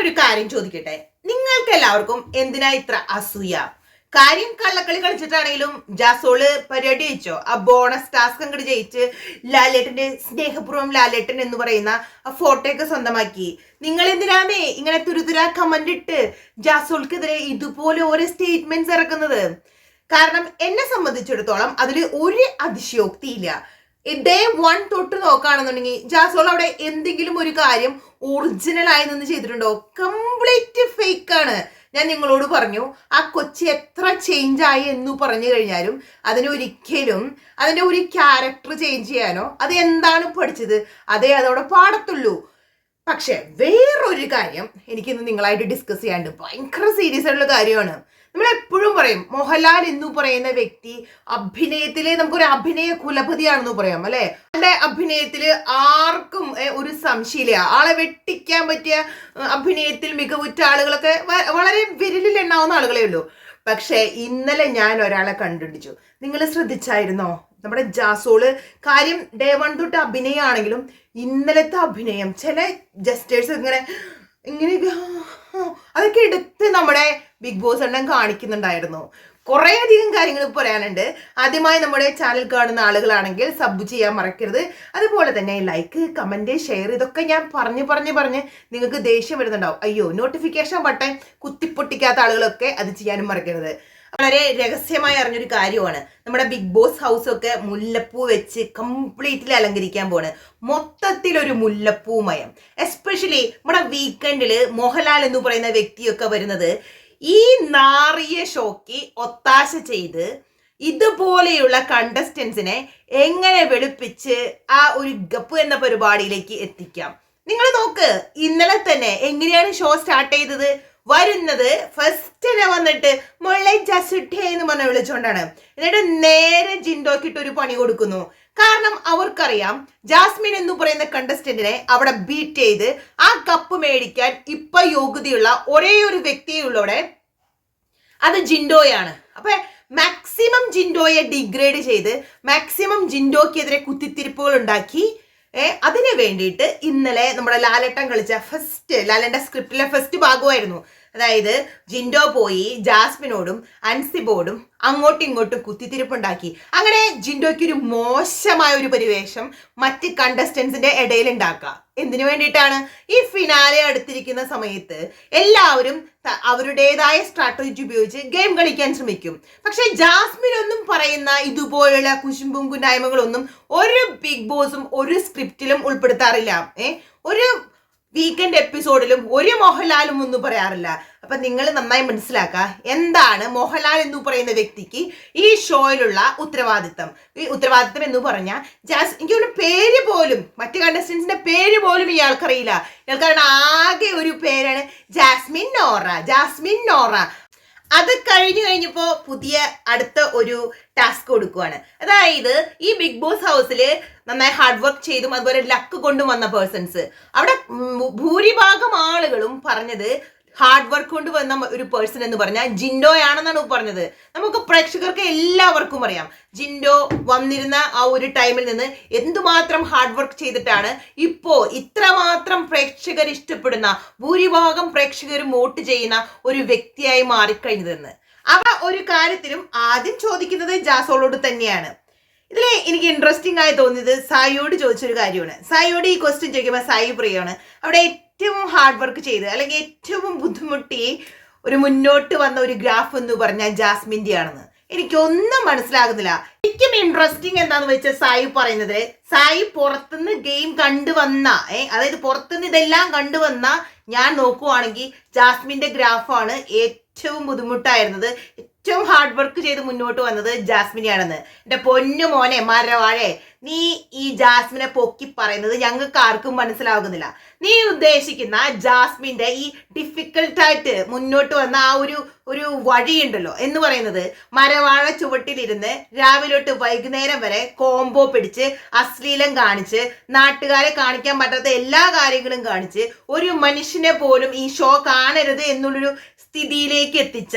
ഞാനൊരു കാര്യം ചോദിക്കട്ടെ? നിങ്ങൾക്ക് എല്ലാവർക്കും എന്തിനാ ഇത്ര അസൂയ? കാര്യം കള്ളക്കളി കളിച്ചിട്ടാണെങ്കിലും ജാസോൾ പരിപാടി വെച്ചോ ആ ബോണസ് ടാസ്ക് അങ്ങോട്ട് ജയിച്ച് ലാലേട്ടന്റെ സ്നേഹപൂർവം ലാലേട്ടൻ എന്ന് പറയുന്ന ആ ഫോട്ടോയൊക്കെ സ്വന്തമാക്കി. നിങ്ങൾ എന്തിനാമേ ഇങ്ങനെ തുരുതുരാ കമന്റ് ഇട്ട് ജാസോൾക്കെതിരെ ഇതുപോലെ ഓരോ സ്റ്റേറ്റ്മെന്റ്സ് ഇറക്കുന്നത്? കാരണം എന്നെ സംബന്ധിച്ചിടത്തോളം അതിൽ ഒരു അതിശയോക്തിയില്ല. ഡേ വൺ തൊട്ട് നോക്കുകയാണെന്നുണ്ടെങ്കിൽ ജാസോൾ അവിടെ എന്തെങ്കിലും ഒരു കാര്യം ഒറിജിനൽ ആയി നിന്ന് ചെയ്തിട്ടുണ്ടോ? കംപ്ലീറ്റ് ഫേക്ക് ആണ്. ഞാൻ നിങ്ങളോട് പറഞ്ഞു ആ കൊച്ചി എത്ര ചേഞ്ച് ആയി എന്ന് പറഞ്ഞു കഴിഞ്ഞാലും അതിന് ഒരിക്കലും അതിന്റെ ഒരു ക്യാരക്ടർ ചേഞ്ച് ചെയ്യാനോ അത് എന്താണ് പഠിച്ചത് അതേ അതവിടെ പാടത്തുള്ളൂ. പക്ഷെ വേറൊരു കാര്യം എനിക്കിന്ന് നിങ്ങളായിട്ട് ഡിസ്കസ് ചെയ്യാണ്ട് ഭയങ്കര സീരിയസ് ആയിട്ടുള്ള കാര്യമാണ്. നമ്മൾ എപ്പോഴും പറയും മോഹൻലാൽ എന്ന് പറയുന്ന വ്യക്തി അഭിനയത്തിലെ നമുക്കൊരു അഭിനയ കുലപതിയാണെന്ന് പറയാം അല്ലെ? അവന്റെ അഭിനയത്തിൽ ആർക്കും ഒരു സംശയമില്ല. ആളെ വെട്ടിക്കാൻ പറ്റിയ അഭിനയത്തിൽ മികവുറ്റ ആളുകളൊക്കെ വളരെ വിരലിൽ എണ്ണാവുന്ന ആളുകളേ ഉള്ളൂ. പക്ഷെ ഇന്നലെ ഞാൻ ഒരാളെ കണ്ടുപിടിച്ചു. നിങ്ങൾ ശ്രദ്ധിച്ചായിരുന്നോ? നമ്മുടെ ജാസോൾ കാര്യം ഡേ വൺ തൊട്ട് അഭിനയമാണെങ്കിലും ഇന്നലത്തെ അഭിനയം ചില ജസ്റ്റേഴ്സ് ഇങ്ങനെ ഇങ്ങനെ അതൊക്കെ എടുത്ത് നമ്മുടെ ബിഗ് ബോസ് എണ്ണം കാണിക്കുന്നുണ്ടായിരുന്നു. കുറേ അധികം കാര്യങ്ങൾ പറയാനുണ്ട്. ആദ്യമായി നമ്മുടെ ചാനൽ കാണുന്ന ആളുകളാണെങ്കിൽ സബ് ചെയ്യാൻ മറക്കരുത്. അതുപോലെ തന്നെ ലൈക്ക് കമന്റ് ഷെയർ ഇതൊക്കെ ഞാൻ പറഞ്ഞു പറഞ്ഞു പറഞ്ഞ് നിങ്ങൾക്ക് ദേഷ്യം വരുന്നുണ്ടാവും. അയ്യോ നോട്ടിഫിക്കേഷൻ ബട്ടൺ കുത്തിപ്പൊട്ടിക്കാത്ത ആളുകളൊക്കെ അത് ചെയ്യാനും മറക്കരുത്. വളരെ രഹസ്യമായി അറിഞ്ഞൊരു കാര്യമാണ്. നമ്മുടെ ബിഗ് ബോസ് ഹൗസ് ഒക്കെ മുല്ലപ്പൂ വെച്ച് കംപ്ലീറ്റ്ലി അലങ്കരിക്കാൻ പോണ്. മൊത്തത്തിലൊരു മുല്ലപ്പൂമയം എസ്പെഷ്യലി നമ്മുടെ വീക്കെൻഡിൽ മോഹൻലാൽ എന്ന് പറയുന്ന വ്യക്തിയൊക്കെ വരുന്നത് ഈ നാറിയ ഷോക്ക് ഒത്താശ ചെയ്ത് ഇതുപോലെയുള്ള കണ്ടസ്റ്റൻസിനെ എങ്ങനെ വെളുപ്പിച്ച് ആ ഒരു ഗപ്പ് എന്ന പരിപാടിയിലേക്ക് എത്തിക്കാം. നിങ്ങൾ നോക്ക് ഇന്നലെ തന്നെ എങ്ങനെയാണ് ഷോ സ്റ്റാർട്ട് ചെയ്തത്? വരുന്നത് ഫസ്റ്റ് തന്നെ വന്നിട്ട് മുള്ളൈ ജസുട്ടേ എന്ന് പറഞ്ഞ് വിളിച്ചുകൊണ്ടാണ് എന്നിട്ട് നേരെ ജിൻഡോക്കിട്ട് ഒരു പണി കൊടുക്കുന്നു. കാരണം അവർക്കറിയാം ജാസ്മിൻ എന്ന് പറയുന്ന കണ്ടസ്റ്റന്റിനെ അവിടെ ബീറ്റ് ചെയ്ത് ആ കപ്പ് മേടിക്കാൻ ഇപ്പൊ യോഗ്യതയുള്ള ഒരേ ഒരു വ്യക്തിയുള്ളവിടെ അത് ജിൻഡോയാണ്. അപ്പൊ മാക്സിമം ജിൻഡോയെ ഡിഗ്രേഡ് ചെയ്ത് മാക്സിമം ജിൻഡോക്കെതിരെ കുത്തിത്തിരിപ്പുകൾ ഉണ്ടാക്കി ഏ അതിന് വേണ്ടിയിട്ട് ഇന്നലെ നമ്മുടെ ലാലേട്ടൻ കളിച്ച ഫസ്റ്റ് ലാലന്റെ സ്ക്രിപ്റ്റിലെ ഫസ്റ്റ് ഭാഗമായിരുന്നു. അതായത് ജിൻഡോ പോയി ജാസ്മിനോടും അൻസിബോടും അങ്ങോട്ടും ഇങ്ങോട്ടും കുത്തിത്തിരിപ്പുണ്ടാക്കി. അങ്ങനെ ജിൻഡോയ്ക്ക് ഒരു മോശമായ ഒരു പരിവേഷം മറ്റ് കണ്ടസ്റ്റൻസിന്റെ ഇടയിൽ ഉണ്ടാക്കുക എന്തിനു വേണ്ടിയിട്ടാണ്? ഈ ഫിനാലെ അടുത്തിരിക്കുന്ന സമയത്ത് എല്ലാവരും അവരുടേതായ സ്ട്രാറ്റജി ഉപയോഗിച്ച് ഗെയിം കളിക്കാൻ ശ്രമിക്കും. പക്ഷെ ജാസ്മിൻ ഒന്നും പറയുന്ന ഇതുപോലുള്ള കുശുമ്പും കുന്നായ്മകളൊന്നും ഒരു ബിഗ് ബോസും ഒരു സ്ക്രിപ്റ്റിലും ഉൾപ്പെടുത്താറില്ല. ഏ? ഒരു വീക്കെൻഡ് എപ്പിസോഡിലും ഒരു മോഹൻലാലും ഒന്നും പറയാറില്ല. അപ്പൊ നിങ്ങൾ നന്നായി മനസ്സിലാക്കുക എന്താണ് മോഹൻലാൽ എന്ന് പറയുന്ന വ്യക്തിക്ക് ഈ ഷോയിലുള്ള ഉത്തരവാദിത്തം. ഈ ഉത്തരവാദിത്തം എന്ന് പറഞ്ഞാൽ ജാസ് എനിക്ക് ഒരു പേര് പോലും മറ്റ് കണ്ടസ്റ്റൻസിന്റെ പേര് പോലും ഇയാൾക്കറിയില്ല. ഇയാൾക്കറിയുന്ന ആകെ ഒരു പേരാണ് ജാസ്മിൻ നോറ. ജാസ്മിൻ നോറ. അത് കഴിഞ്ഞു കഴിഞ്ഞപ്പോൾ പുതിയ അടുത്ത ഒരു ടാസ്ക് കൊടുക്കുവാണ്. അതായത് ഈ ബിഗ് ബോസ് ഹൗസിൽ നന്നായി ഹാർഡ് വർക്ക് ചെയ്തും അതുപോലെ ലക്ക് കൊണ്ടും വന്ന പേഴ്സൺസ് അവിടെ ഭൂരിഭാഗം ആളുകളും പറഞ്ഞത് ഹാർഡ് വർക്ക് കൊണ്ട് വന്ന ഒരു പേഴ്സൺ എന്ന് പറഞ്ഞാൽ ജിൻഡോ ആണെന്നാണ് പറഞ്ഞത്. നമുക്ക് പ്രേക്ഷകർക്ക് എല്ലാവർക്കും അറിയാം. ജിൻഡോ വന്നിരുന്ന ആ ഒരു ടൈമിൽ നിന്ന് എന്തുമാത്രം ഹാർഡ് വർക്ക് ചെയ്തിട്ടാണ് ഇപ്പോ ഇത്രമാത്രം പ്രേക്ഷകർ ഇഷ്ടപ്പെടുന്ന ഭൂരിഭാഗം പ്രേക്ഷകരും വോട്ട് ചെയ്യുന്ന ഒരു വ്യക്തിയായി മാറിക്കഴിഞ്ഞതെന്ന്. അവ ഒരു കാര്യത്തിലും ആദ്യം ചോദിക്കുന്നത് ജാസോളോട് തന്നെയാണ്. ഇതിൽ എനിക്ക് ഇൻട്രസ്റ്റിംഗ് ആയി തോന്നിയത് സായിയോട് ചോദിച്ചൊരു കാര്യമാണ്. സായിയോട് ഈ ക്വസ്റ്റ്യൻ ചോദിക്കുമ്പോൾ സായി പ്രിയാണ് അവിടെ ഏറ്റവും ഹാർഡ് വർക്ക് ചെയ്ത് അല്ലെങ്കിൽ ഏറ്റവും ബുദ്ധിമുട്ടി ഒരു മുന്നോട്ട് വന്ന ഒരു ഗ്രാഫ് എന്ന് പറഞ്ഞാൽ ജാസ്മിന്റെ ആണെന്ന്. എനിക്കൊന്നും മനസ്സിലാകുന്നില്ല. എനിക്കും ഇൻട്രസ്റ്റിംഗ് എന്താന്ന് വെച്ചാൽ സായി പറയുന്നത്. സായി പുറത്തുനിന്ന് ഗെയിം കണ്ടുവന്ന ഏ അതായത് പുറത്തുനിന്ന് ഇതെല്ലാം കണ്ടുവന്ന ഞാൻ നോക്കുവാണെങ്കിൽ ജാസ്മിന്റെ ഗ്രാഫാണ് ഏറ്റവും ബുദ്ധിമുട്ടായിരുന്നത്. ഏറ്റവും ഹാർഡ് വർക്ക് ചെയ്ത് മുന്നോട്ട് വന്നത് ജാസ്മിനെയാണെന്ന്. എന്റെ പൊന്നു മോനെ മരവാഴെ നീ ഈ ജാസ്മിനെ പൊക്കി പറയുന്നത് ഞങ്ങൾക്ക് ആർക്കും മനസ്സിലാകുന്നില്ല നീ ഉദ്ദേശിക്കുന്ന ജാസ്മിന്റെ ഈ ഡിഫിക്കൽട്ടായിട്ട് മുന്നോട്ട് വന്ന ആ ഒരു ഒരു വഴിയുണ്ടല്ലോ എന്ന് പറയുന്നത് മരവാഴ ചുവട്ടിലിരുന്ന് രാവിലെ തൊട്ട് വൈകുന്നേരം വരെ കോംബോ പിടിച്ച് അശ്ലീലം കാണിച്ച് നാട്ടുകാരെ കാണിക്കാൻ പറ്റാത്ത എല്ലാ കാര്യങ്ങളും കാണിച്ച് ഒരു മനുഷ്യനെ പോലും ഈ ഷോ കാണരുത് എന്നുള്ളൊരു സ്ഥിതിയിലേക്ക് എത്തിച്ച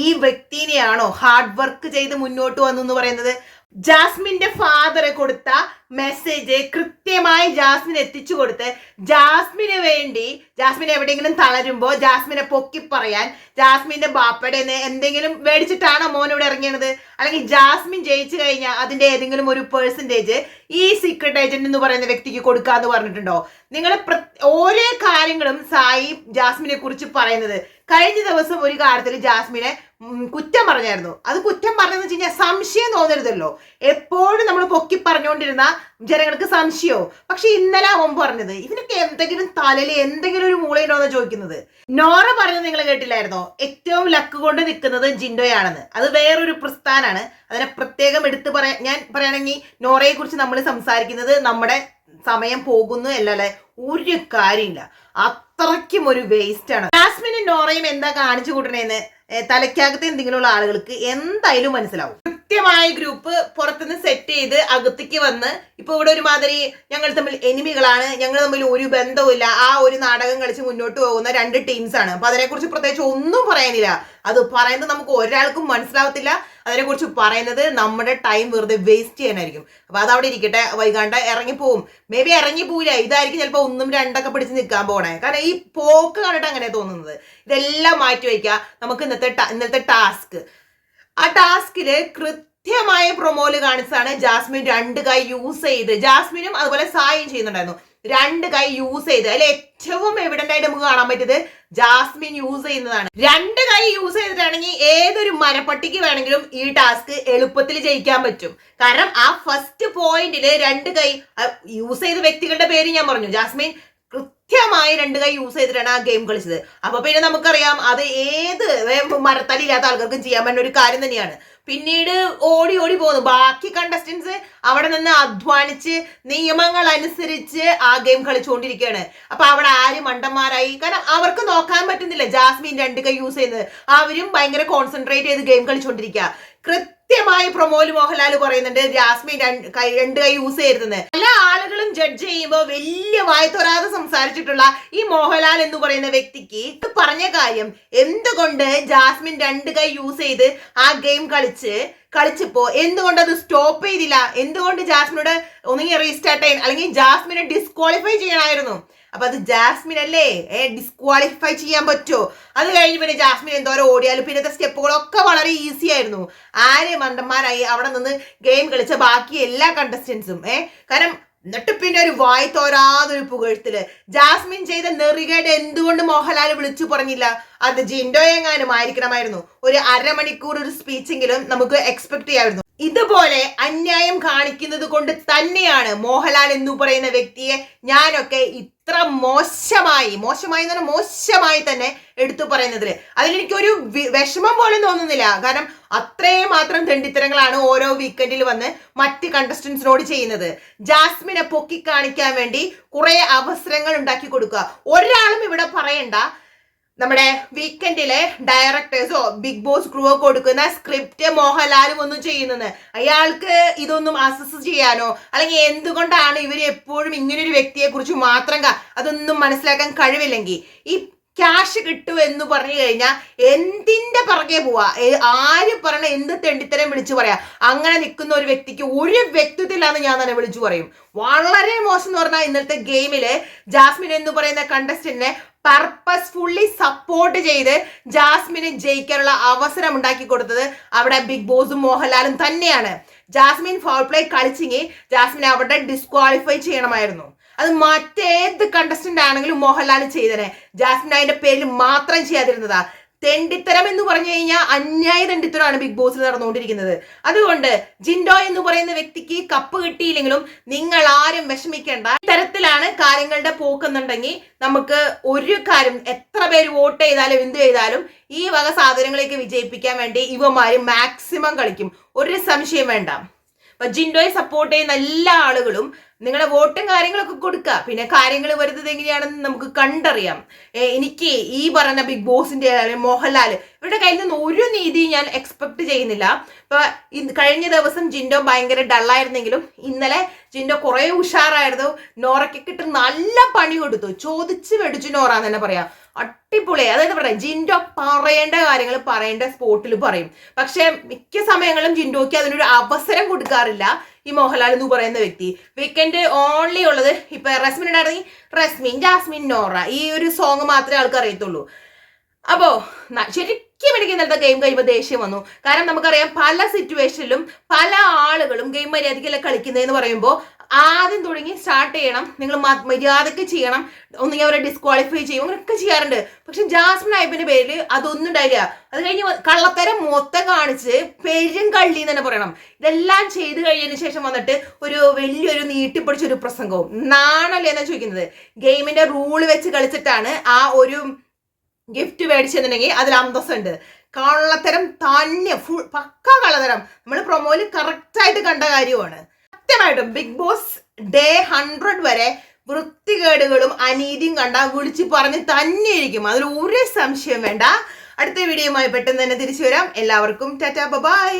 ഈ വ്യക്തിനെയാണോ ഹാർഡ് വർക്ക് ചെയ്ത് മുന്നോട്ട് വന്നു എന്ന് പറയുന്നത്? ജാസ്മിന്റെ ഫാദർ കൊടുത്ത മെസ്സേജ് കൃത്യമായി ജാസ്മിൻ എത്തിച്ചു കൊടുത്ത് ജാസ്മിന് വേണ്ടി ജാസ്മിൻ എവിടെയെങ്കിലും തളരുമ്പോ ജാസ്മിനെ പൊക്കി പറയാൻ ജാസ്മിന്റെ ബാപ്പയുടെ എന്തെങ്കിലും മേടിച്ചിട്ടാണോ മോൻ ഇവിടെ ഇറങ്ങിയത്? അല്ലെങ്കിൽ ജാസ്മിൻ ജയിച്ചു കഴിഞ്ഞാൽ അതിന്റെ ഏതെങ്കിലും ഒരു പേഴ്സന്റേജ് ഈ സീക്രട്ട് ഏജന്റ് എന്ന് പറയുന്ന വ്യക്തിക്ക് കൊടുക്കാന്ന് പറഞ്ഞിട്ടുണ്ടോ? നിങ്ങൾ ഓരോ കാര്യങ്ങളും സായി ജാസ്മിനെ കുറിച്ച് പറയുന്നത് കഴിഞ്ഞ ദിവസം ഒരു കാര്യത്തിൽ ജാസ്മിനെ കുറ്റം പറഞ്ഞായിരുന്നു. അത് കുറ്റം പറഞ്ഞെന്ന് വെച്ച് കഴിഞ്ഞാൽ സംശയം തോന്നരുതല്ലോ. എപ്പോഴും നമ്മൾ പൊക്കി പറഞ്ഞുകൊണ്ടിരുന്ന ജനങ്ങൾക്ക് സംശയമോ പക്ഷെ ഇന്നലെ അവൻ പറഞ്ഞത് ഇവനൊക്കെ എന്തെങ്കിലും തലയിൽ എന്തെങ്കിലും ഒരു മൂളയുണ്ടോ എന്ന് ചോദിക്കുന്നത്? നോറ പറഞ്ഞത് നിങ്ങൾ കേട്ടില്ലായിരുന്നോ? ഏറ്റവും ലക്ക് കൊണ്ട് നിൽക്കുന്നത് ജിൻഡോയാണെന്ന്. അത് വേറൊരു പ്രസ്ഥാനാണ്. അതിനെ പ്രത്യേകം എടുത്ത് പറയാൻ ഞാൻ പറയുകയാണെങ്കിൽ നോറയെ കുറിച്ച് നമ്മൾ സംസാരിക്കുന്നത് നമ്മുടെ സമയം പോകുന്നു അല്ലല്ലേ ഒരു കാര്യമില്ല. അത്രയ്ക്കും ഒരു വേസ്റ്റ് ആണ്. ജാസ്മിനും നോറയും എന്താ കാണിച്ചു കൂട്ടണേന്ന്? തലയ്ക്കകത്ത് എന്തെങ്കിലും ഉള്ള ആളുകൾക്ക് എന്തായാലും മനസ്സിലാവും. കൃത്യമായ ഗ്രൂപ്പ് പുറത്തുനിന്ന് സെറ്റ് ചെയ്ത് അകത്തേക്ക് വന്ന് ഇപ്പൊ ഇവിടെ ഒരുമാതിരി ഞങ്ങൾ തമ്മിൽ എനിമികളാണ് ഞങ്ങൾ തമ്മിൽ ഒരു ബന്ധവുമില്ല. ആ ഒരു നാടകം കളിച്ച് മുന്നോട്ട് പോകുന്ന രണ്ട് ടീംസ് ആണ്. അപ്പൊ അതിനെക്കുറിച്ച് പ്രത്യേകിച്ച് ഒന്നും പറയാനില്ല. അത് പറയുന്നത് നമുക്ക് ഒരാൾക്കും മനസ്സിലാവത്തില്ല. അതിനെക്കുറിച്ച് പറയുന്നത് നമ്മുടെ ടൈം വെറുതെ വേസ്റ്റ് ചെയ്യാനായിരിക്കും. അപ്പൊ അതവിടെ ഇരിക്കട്ടെ. വൈകാണ്ട് ഇറങ്ങി പോവും മേ ബി ഇറങ്ങി പോവില്ല. ഇതായിരിക്കും ചിലപ്പോൾ ഒന്നും രണ്ടൊക്കെ പിടിച്ച് നിൽക്കാൻ പോണേ. കാരണം ഈ പോക്ക് കണ്ടിട്ട് അങ്ങനെ തോന്നുന്നത്. ഇതെല്ലാം മാറ്റി വയ്ക്കുക. നമുക്ക് ഇന്നത്തെ ഇന്നത്തെ ടാസ്ക് ആ ടാസ്കിൽ കൃത്യമായ പ്രൊമോൽ കാണിച്ചാണ് ജാസ്മിൻ രണ്ട് കൈ യൂസ് ചെയ്ത്. ജാസ്മിനും അതുപോലെ സായും ചെയ്യുന്നുണ്ടായിരുന്നു. രണ്ട് കൈ യൂസ് ചെയ്ത്. അതിൽ ഏറ്റവും എവിഡന്റ് ആയിട്ട് നമുക്ക് കാണാൻ പറ്റിയത് ജാസ്മിൻ യൂസ് ചെയ്യുന്നതാണ്. രണ്ട് കൈ യൂസ് ചെയ്തിട്ടാണെങ്കിൽ ഏതൊരു മരപ്പട്ടിക്ക് വേണമെങ്കിലും ഈ ടാസ്ക് എളുപ്പത്തിൽ ജയിക്കാൻ പറ്റും. കാരണം ആ ഫസ്റ്റ് പോയിന്റിൽ രണ്ട് കൈ യൂസ് ചെയ്ത വ്യക്തികളുടെ പേര് ഞാൻ പറഞ്ഞു. ജാസ്മിൻ കൃത്യമായി രണ്ട് കൈ യൂസ് ചെയ്തിട്ടാണ് ആ ഗെയിം കളിച്ചത്. അപ്പൊ പിന്നെ നമുക്കറിയാം അത് ഏത് മരത്തലില്ലാത്ത ആൾക്കാർക്കും ചെയ്യാൻ പറ്റുന്ന ഒരു കാര്യം തന്നെയാണ്. പിന്നീട് ഓടി ഓടി പോകുന്നു. ബാക്കി കണ്ടസ്റ്റൻസ് അവിടെ നിന്ന് അധ്വാനിച്ച് നിയമങ്ങൾ അനുസരിച്ച് ആ ഗെയിം കളിച്ചുകൊണ്ടിരിക്കുകയാണ്. അപ്പൊ അവിടെ ആര് മണ്ടന്മാരായി. കാരണം അവർക്ക് നോക്കാൻ പറ്റുന്നില്ല ജാസ്മിൻ രണ്ട് കൈ യൂസ് ചെയ്യുന്നത്. അവരും ഭയങ്കര കോൺസെൻട്രേറ്റ് ചെയ്ത് ഗെയിം കളിച്ചുകൊണ്ടിരിക്കുക. കൃത്യമായി പ്രൊമോൽ മോഹൻലാൽ പറയുന്നുണ്ട് ജാസ്മിൻ രണ്ട് കൈ യൂസ് ചെയ്തിരുന്നത് പല ആളുകളും ജഡ്ജ് ചെയ്യുമ്പോൾ വലിയ വായത്തൊരാതെ സംസാരിച്ചിട്ടുള്ള ഈ മോഹൻലാൽ എന്ന് പറയുന്ന വ്യക്തിക്ക് പറഞ്ഞ കാര്യം എന്തുകൊണ്ട് ജാസ്മിൻ രണ്ട് കൈ യൂസ് ചെയ്ത് ആ ഗെയിം കളിച്ച് കളിച്ചപ്പോ എന്തുകൊണ്ട് അത് സ്റ്റോപ്പ് ചെയ്തില്ല? എന്തുകൊണ്ട് ജാസ്മിനോട് ഒന്നുകിൽ റീസ്റ്റാർട്ട് ചെയ്യാൻ അല്ലെങ്കിൽ ജാസ്മിനെ ഡിസ്ക്വാളിഫൈ ചെയ്യണമായിരുന്നു അപ്പൊ അത് ജാസ്മിൻ അല്ലേ? ഏ ഡിസ്ക്വാളിഫൈ ചെയ്യാൻ പറ്റുമോ അത് കഴിഞ്ഞ് പിന്നെ ജാസ്മിൻ എന്തോരം ഓടിയാലും പിന്നത്തെ സ്റ്റെപ്പുകളൊക്കെ വളരെ ഈസി ആയിരുന്നു. ആര് മണ്ടന്മാരായി അവിടെ നിന്ന് ഗെയിം കളിച്ച ബാക്കി എല്ലാ കണ്ടസ്റ്റൻസും ഏ? കാരണം എന്നിട്ട് പിന്നെ ഒരു വായി തോരാതൊരു പുകഴ്ത്തിൽ. ജാസ്മിൻ ചെയ്ത നെറികേട് എന്തുകൊണ്ട് മോഹൻലാൽ വിളിച്ചു പറഞ്ഞില്ല? അത് ജിൻഡോ എങ്ങാനും ആയിരിക്കണമായിരുന്നു. ഒരു അരമണിക്കൂർ ഒരു സ്പീച്ചെങ്കിലും നമുക്ക് എക്സ്പെക്ട് ചെയ്യാമായിരുന്നു. ഇതുപോലെ അന്യായം കാണിക്കുന്നത് കൊണ്ട് തന്നെയാണ് മോഹൻലാൽ എന്ന് പറയുന്ന വ്യക്തിയെ ഞാനൊക്കെ ഇത്ര മോശമായി മോശമായി എന്ന് പറഞ്ഞാൽ മോശമായി തന്നെ എടുത്തു പറയുന്നതിൽ അതിലെനിക്കൊരു വിഷമം പോലും തോന്നുന്നില്ല. കാരണം അത്രയും മാത്രം തെണ്ടിത്തരങ്ങളാണ് ഓരോ വീക്കെൻഡിൽ വന്ന് മറ്റ് കണ്ടസ്റ്റൻസിനോട് ചെയ്യുന്നത്. ജാസ്മിനെ പൊക്കി കാണിക്കാൻ വേണ്ടി കുറെ അവസരങ്ങൾ ഉണ്ടാക്കി കൊടുക്കുക. ഒരാളും ഇവിടെ പറയണ്ട. നമ്മുടെ വീക്കെൻഡിലെ ഡയറക്ടേഴ്സോ ബിഗ് ബോസ് ക്രൂവോ കൊടുക്കുന്ന സ്ക്രിപ്റ്റ് മോഹൻലാലും ഒന്നും ചെയ്യുന്നത്. അയാൾക്ക് ഇതൊന്നും അസസ് ചെയ്യാനോ അല്ലെങ്കിൽ എന്തുകൊണ്ടാണ് ഇവർ എപ്പോഴും ഇങ്ങനെ ഒരു വ്യക്തിയെ കുറിച്ച് മാത്രം അതൊന്നും മനസ്സിലാക്കാൻ കഴിവില്ലെങ്കിൽ ഈ ക്യാഷ് കിട്ടും എന്ന് പറഞ്ഞു കഴിഞ്ഞാൽ എന്തിന്റെ പുറകെ പോവാ? ആര് പറഞ്ഞ എന്ത് തെണ്ടിത്തരം വിളിച്ചു പറയാ? അങ്ങനെ നിൽക്കുന്ന ഒരു വ്യക്തിക്ക് ഒരു വ്യക്തിത്വത്തിലാന്ന് ഞാൻ തന്നെ വിളിച്ചു പറയും. വളരെ മോശം എന്ന് പറഞ്ഞാൽ ഇന്നത്തെ ഗെയിമിൽ ജാസ്മിൻ എന്ന് പറയുന്ന കണ്ടസ്റ്റന്റിനെ പർപ്പസ്ഫുള്ളി സപ്പോർട്ട് ചെയ്ത് ജാസ്മിന് ജയിക്കാനുള്ള അവസരം ഉണ്ടാക്കി കൊടുത്തത് അവിടെ ബിഗ് ബോസും മോഹൻലാലും തന്നെയാണ്. ജാസ്മിൻ ഫോൾ പ്ലേ കളിച്ചെങ്കിൽ ജാസ്മിൻ അവിടെ ഡിസ്ക്വാളിഫൈ ചെയ്യണമായിരുന്നു. അത് മറ്റേത് കണ്ടസ്റ്റന്റ് ആണെങ്കിലും മോഹൻലാൽ ചെയ്തനെ. ജാസ്മിൻ അതിന്റെ പേരിൽ മാത്രം ചെയ്യാതിരുന്നതാ. തെണ്ടിത്തരം എന്ന് പറഞ്ഞു കഴിഞ്ഞാൽ അന്യായ തെണ്ടിത്തരമാണ് ബിഗ് ബോസിൽ നടന്നുകൊണ്ടിരിക്കുന്നത്. അതുകൊണ്ട് ജിൻഡോ എന്ന് പറയുന്ന വ്യക്തിക്ക് കപ്പ് കിട്ടിയില്ലെങ്കിലും നിങ്ങൾ ആരും വിഷമിക്കേണ്ട. ഇത്തരത്തിലാണ് കാര്യങ്ങളുടെ പോക്കെന്നുണ്ടെങ്കിൽ നമുക്ക് ഒരു കാര്യം എത്ര പേര് വോട്ട് ചെയ്താലും എന്ത് ചെയ്താലും ഈ വക സാധനങ്ങളെയൊക്കെ വിജയിപ്പിക്കാൻ വേണ്ടി ഇവമാര് മാക്സിമം കളിക്കും. ഒരു സംശയം വേണ്ട. അപ്പൊ ജിൻഡോയെ സപ്പോർട്ട് ചെയ്യുന്ന എല്ലാ ആളുകളും നിങ്ങളുടെ വോട്ടും കാര്യങ്ങളൊക്കെ കൊടുക്കുക പിന്നെ കാര്യങ്ങൾ വരുന്നത് എങ്ങനെയാണെന്ന് നമുക്ക് കണ്ടറിയാം. എനിക്ക് ഈ പറഞ്ഞ ബിഗ് ബോസിന്റെ മോഹൻലാൽ ഇവരുടെ കയ്യിൽ നിന്ന് ഒരു നീതി ഞാൻ എക്സ്പെക്ട് ചെയ്യുന്നില്ല. ഇപ്പൊ കഴിഞ്ഞ ദിവസം ജിൻഡോ ഭയങ്കര ഡള്ളായിരുന്നെങ്കിലും ഇന്നലെ ജിൻഡോ കുറെ ഉഷാറായിരുന്നു. നോറയ്ക്കൊക്കെ നല്ല പണി കൊടുത്തു. ചോദിച്ചു മേടിച്ചു നോറ എന്ന് തന്നെ പറയാം. അടിപൊളി. അതായത് പറയാം ജിൻഡോ പറയേണ്ട കാര്യങ്ങൾ പറയേണ്ട സ്പോട്ടിൽ പറയും. പക്ഷെ മിക്ക സമയങ്ങളും ജിൻഡോയ്ക്ക് അതിനൊരു അവസരം കൊടുക്കാറില്ല. ഈ മോഹൻലാൽ എന്ന് പറയുന്ന വ്യക്തി. വീക്കെൻഡ് ഓൺലി ഉള്ളത് ഇപ്പൊ റസ്മിൻ ഉണ്ടായിരുന്നെങ്കിൽ റസ്മിൻ ജാസ്മിൻ നോറ ഈ ഒരു സോങ് മാത്രമേ ആൾക്ക് അറിയത്തുള്ളൂ. അപ്പോ ശരിക്കും എനിക്ക് ഇന്നലത്തെ ഗെയിം കഴിയുമ്പോൾ ദേഷ്യം വന്നു. കാരണം നമുക്കറിയാം പല സിറ്റുവേഷനിലും പല ആളുകളും ഗെയിം മര്യാദയ്ക്കല്ല കളിക്കുന്നതെന്ന് പറയുമ്പോൾ ആദ്യം തുടങ്ങി സ്റ്റാർട്ട് ചെയ്യണം. നിങ്ങൾ മര്യാദയ്ക്ക് ചെയ്യണം. ഒന്നുകിൽ അവരെ ഡിസ്ക്വാളിഫൈ ചെയ്യും. അങ്ങനെയൊക്കെ ചെയ്യാറുണ്ട്. പക്ഷെ ജാസ്മിൻ ഐബിന്റെ പേരിൽ അതൊന്നും ഉണ്ടായില്ല. അത് കഴിഞ്ഞ് കള്ളത്തരം മൊത്തം കാണിച്ച് പെരും കള്ളി എന്ന് തന്നെ പറയണം. ഇതെല്ലാം ചെയ്ത് കഴിഞ്ഞതിന് ശേഷം വന്നിട്ട് ഒരു വലിയൊരു നീട്ടിപ്പിടിച്ച ഒരു പ്രസംഗവും. നാണല്ലേ എന്നാ ചോദിക്കുന്നത്? ഗെയിമിന്റെ റൂൾ വെച്ച് കളിച്ചിട്ടാണ് ആ ഒരു ഗിഫ്റ്റ് മേടിച്ചെന്നുണ്ടെങ്കിൽ അതിൽ അന്തസ്സുണ്ട്. കള്ളത്തരം തന്നെ ഫുൾ പക്ക കള്ളത്തരം. നമ്മൾ പ്രൊമോയിൽ കറക്റ്റായിട്ട് കണ്ട കാര്യമാണ്. സത്യമായിട്ടും ബിഗ് ബോസ് ഡേ ഹൺഡ്രഡ് വരെ വൃത്തികേടുകളും അനീതിയും കണ്ടാൽ വിളിച്ച് പറഞ്ഞ് തന്നെ ഇരിക്കും അതിൽ ഒരു സംശയം വേണ്ട. അടുത്ത വീഡിയോയുമായി പെട്ടെന്ന് തന്നെ തിരിച്ചു വരാം. എല്ലാവർക്കും ടാറ്റാ ബൈ